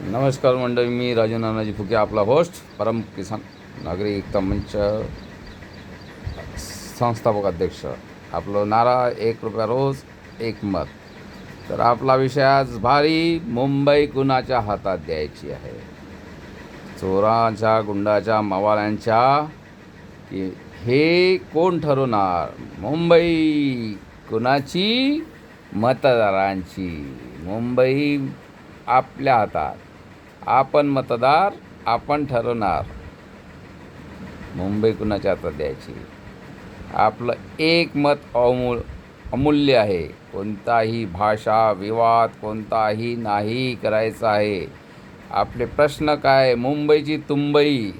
नमस्कार मंडळी मी राजू नानाजी फुके आपला होस्ट परम किसान नागरिक एकता मंच संस्थापक अध्यक्ष. आपलं नारा एक रुपया रोज एक मत. तर आपला विषय आज भारी मुंबई कुणाच्या हातात द्यायची आहे? चोराच्या गुंडाच्या मवाल्यांच्या की हे कोण ठरवणार? मुंबई कुणाची? मतदारांची. मुंबई आपल्या हातात. आपण मतदार आपण ठरवणार. मुंबई कुणाच्या हातात द्यायची? आपलं एक मत अमूल अमूल्य आहे. कोणताही भाषा विवाद कोणताही नाही करायचा आहे. आपले प्रश्न काय? मुंबईची तुंबई.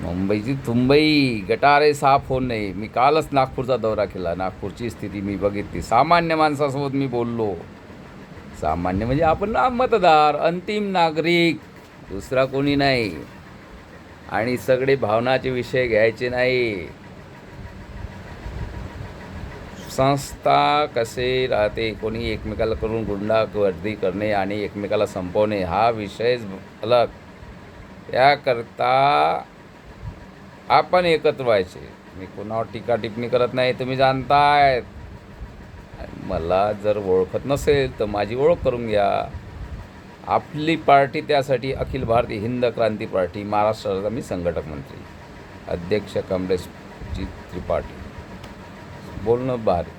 मुंबईची तुंबई. गटारे साफ होऊ नये. मी कालच नागपूरचा दौरा केला. नागपूरची स्थिती मी बघितली. सामान्य माणसासोबत मी बोललो. सामान्य म्हणजे आपण मतदार अंतिम नागरिक दुसरा कोणी नाही. आणि सगळे भावनाचे विषय घ्यायचे नाही. संस्था कसे राहते कोणी एकमेकाला करून गुंडा गर्दी करणे आणि एकमेकाला संपवणे हा विषयच अलग. त्याकरता आपण एकत्र व्हायचे. मी कोणावर टीका टिप्पणी करत नाही तुम्ही जाणतायत. मला जर ओळखत नसेल तर माझी ओळख करून घ्या. आपली पार्टी त्यासाठी अखिल भारतीय हिंद क्रांती पार्टी महाराष्ट्राचा मी संघटक मंत्री अध्यक्ष कमलेशजी त्रिपाठी. बोलणं भारी.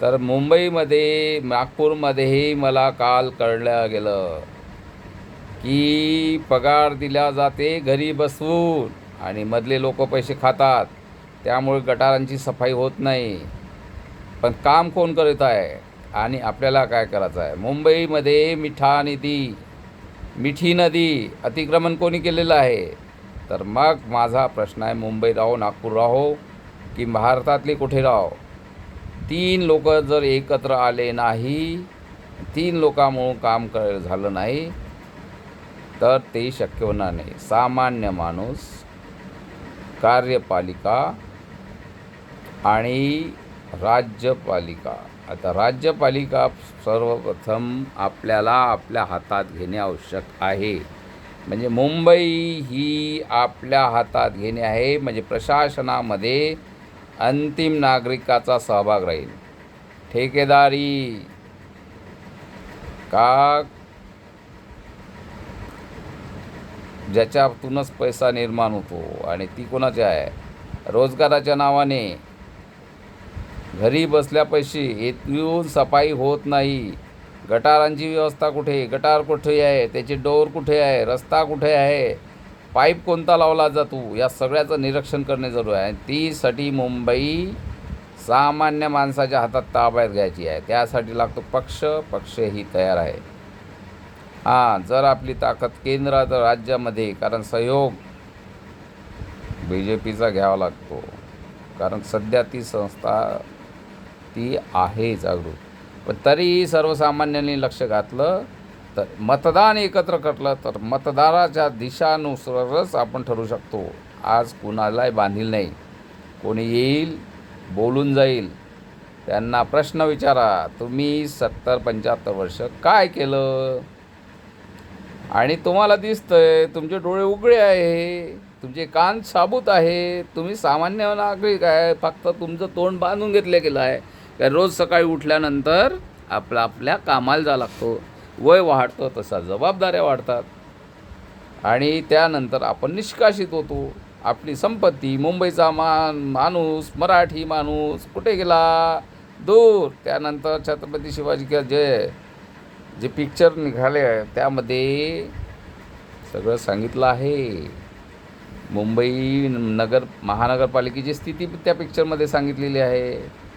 तर मुंबईमध्ये नागपूरमध्येही मला काल कळलं गेलं की पगार दिला जाते घरी बसवून आणि मधले लोक पैसे खातात. त्यामुळे गटारांची सफाई होत नाही. पण काम कोण करत आहे? आणि आपल्याला काय करायचं आहे? मुंबईमध्ये मिठा नदी मिठी नदी अतिक्रमण कोणी केलेलं आहे? तर मग माझा प्रश्न आहे मुंबई राहो नागपूर राहो की भारतातले कुठे राहो तीन लोक जर एकत्र आले नाही तीन लोकांमुळं काम कर झालं नाही तर ते शक्य होणार नाही. सामान्य माणूस कार्यपालिका आणि राज्यपालिका. आता राज्यपालिका सर्वप्रथम आपल्याला आपल्या हातात घेणे आवश्यक आहे. म्हणजे मुंबई ही आपल्या हातात घेणे आहे. म्हणजे प्रशासनामध्ये अंतिम नागरिकाचा सहभाग राहील. ठेकेदारी का? ज्याच्यातूनच पैसा निर्माण होतो आणि ती कोणाची आहे? रोजगाराच्या नावाने घरी बसल्यापाशी येथून येऊन सफाई होत नाही. गटारांची व्यवस्था कुठे? गटार कुठे आहे? त्याचे डोर कुठे आहे? रस्ता कुठे आहे? पाईप कोणता लावला जातो? या सगळ्याचं निरीक्षण करणे जरूर आहे. तीसाठी मुंबई सामान्य माणसाच्या हातात ताब्यात घ्यायची आहे. त्यासाठी लागतो पक्ष. पक्षही तयार आहे. हां जर आपली ताकद केंद्रात राज्यामध्ये कारण सहयोग बी जे पीचा घ्यावा लागतो. कारण सध्या ती संस्था ती आहे जागरूक पण तरीही सर्वसामान्यांनी लक्ष घातलं तर मतदान एकत्र करलं तर मतदाराच्या दिशानुसारच आपण ठरू शकतो. आज कुणालाही बांधील नाही. कोणी येईल बोलून जाईल. त्यांना प्रश्न विचारा तुम्ही सत्तर पंच्याहत्तर वर्ष काय केलं? आणि तुम्हाला दिसतंय तुमचे डोळे उघडे आहे तुमचे कान साबूत आहे तुम्ही सामान्य नागरिक आहे फक्त तुमचं तोंड बांधून घेतलं गेलं आहे. काय रोज सकाळी उठल्यानंतर आपला आपल्या कामाला जा लागतो. वय वाढतं तसा जबाबदाऱ्या वाढतात. आणि त्यानंतर आपण निष्कासित होतो. आपली संपत्ती मुंबईचा मान माणूस मराठी माणूस कुठे गेला? दूर. त्यानंतर छत्रपती शिवाजी के जे जे पिक्चर निघाले आहे त्यामध्ये सगळं सांगितलं आहे. मुंबई नगर महानगरपालिकेची स्थिती त्या पिक्चरमध्ये सांगितलेली आहे.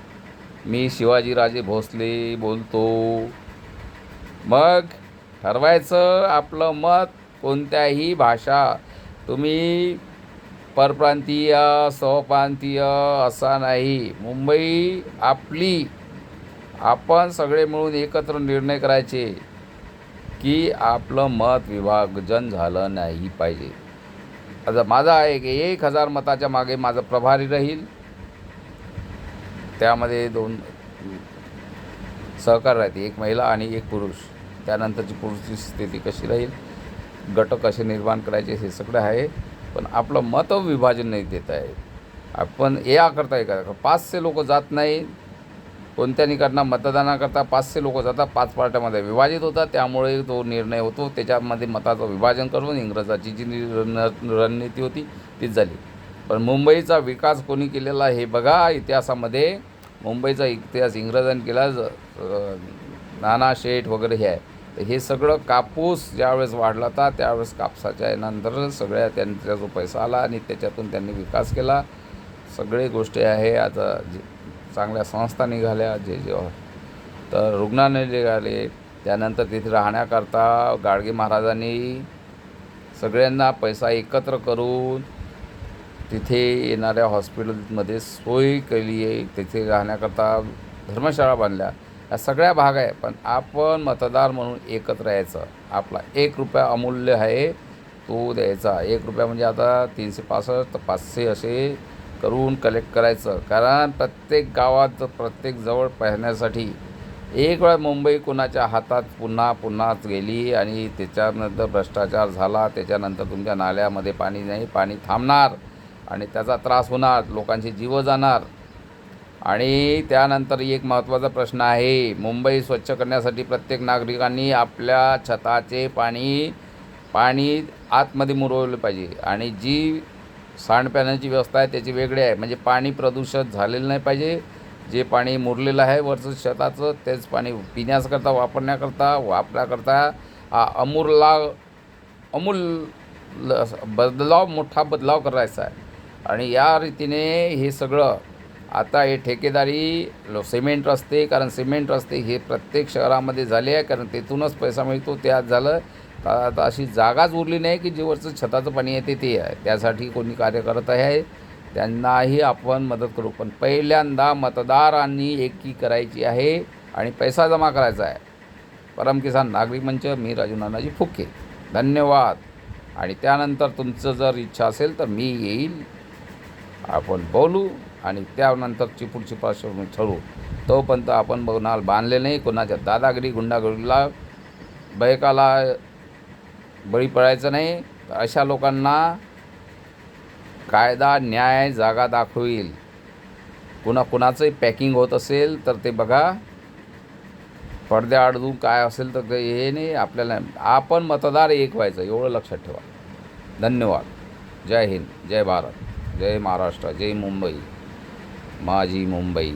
मी शिवाजीराजे भोसले बोलतो. मग ठरवायचं आपलं मत कोणत्याही भाषा. तुम्ही परप्रांतीय सहप्रांतीय असा नाही. मुंबई आपली. आपण सगळे मिळून एकत्र निर्णय करायचे की आपलं मत विभाजन झालं नाही पाहिजे. आता माझा आहे की एक हजार मताच्या मागे माझं प्रभारी राहील. त्यामध्ये दोन सहकार राहते एक महिला आणि एक पुरुष. त्यानंतरची पुरुषची स्थिती कशी राहील? गट कसे निर्माण करायचे हे सगळं आहे. पण आपलं मत विभाजन नाही देत आहे. आपण याकरता हे करा पाचशे लोक जात नाही. कोणत्या निकटना मतदानाकरता पाचशे लोक जातात पाच पार्ट्यामध्ये विभाजित होतात. त्यामुळे तो निर्णय होतो. त्याच्यामध्ये मताचं विभाजन करून इंग्रजाची जी रण- रणनीती होती तीच झाली. पण मुंबईचा विकास कोणी केलेला हे बघा इतिहासामध्ये. मुंबईचा इतिहास इंग्रजांनी केला ज- नाना शेठ वगैरे हे आहे. तर हे सगळं कापूस ज्यावेळेस वाढला होता त्यावेळेस कापसाच्या नंतर सगळ्या त्यांचा जो पैसा आला आणि त्याच्यातून त्यांनी विकास केला. सगळे गोष्टी आहे आता जे चांगल्या संस्था निघाल्या जे जे तर रुग्णालय निघाले त्यानंतर तिथे राहण्याकरता गाडगे महाराजांनी सगळ्यांना पैसा एकत्र करून तिथे येणाऱ्या हॉस्पिटलमध्ये सोय केली आहे. तिथे राहण्याकरता धर्मशाळा बांधल्या या सगळ्या भाग आहे पण आपण मतदार म्हणून एकत्र यायचं. आपला एक रुपया अमूल्य आहे तो द्यायचा. एक रुपया म्हणजे आता तीनशे पासष्ट पाचशे असे करून कलेक्ट करायचं. कारण प्रत्येक गावात प्रत्येक जवळ पाहण्यासाठी एक वेळा मुंबई कुणाच्या हातात पुन्हा पुन्हाच गेली आणि त्याच्यानंतर भ्रष्टाचार झाला त्याच्यानंतर तुमच्या नाल्यामध्ये पाणी नाही पाणी थांबणार. आणि त्याचा त्रास होणार लोकांचे जीव जाणार. आणि त्यानंतर एक महत्त्वाचा प्रश्न आहे मुंबई स्वच्छ करण्यासाठी प्रत्येक नागरिकांनी आपल्या छताचे पाणी पाणी आतमध्ये मुरवलं पाहिजे. आणि जी सांडपाण्याची व्यवस्था आहे त्याची वेगळी आहे. म्हणजे पाणी प्रदूषित झालेलं नाही पाहिजे. जे पाणी मुरलेलं आहे वरचं शेताचं तेच पाणी पिण्याकरता वापरण्याकरता वापराकरता हा अमूलला अमूल ल- बदलाव मोठा बदलाव करायचा आहे. आणि या रीतीने हे सगळं आता हे ठेकेदारी लो सिमेंट रस्ते कारण सिमेंट रस्ते हे प्रत्येक शहरामध्ये झाले आहे कारण तिथूनच पैसा मिळतो त्यात झालं. तर आता अशी जागाच उरली नाही की जे वरचं छताचं पाणी येते ते आहे. त्यासाठी कोणी कार्य करत आहे. त्यांनाही आपण मदत करू. पण पहिल्यांदा मतदारांनी एकी करायची आहे आणि पैसा जमा करायचा आहे. परम किसान नागरिक मंच मी राजू नानाजी फुके. धन्यवाद. आणि त्यानंतर तुमचं जर इच्छा असेल तर मी येईल. आपण बोलू आणि त्यानंतरची पुढची पार्श्वभूमी ठरवू. तोपर्यंत आपण बघणार बांधले नाही कोणाच्या दादागिरी गुंडागिरीला बैकाला बळी पडायचं नाही. अशा लोकांना कायदा न्याय जागा दाखवील. कुणा कुणाचंही पॅकिंग होत असेल तर ते बघा. पडद्या अडदून काय असेल तर ते हे नाही आपल्याला आपण मतदार एक व्हायचं एवढं लक्षात ठेवा. धन्यवाद. जय हिंद जय भारत. जय महाराष्ट्र जय मुंबई माझी मुंबई.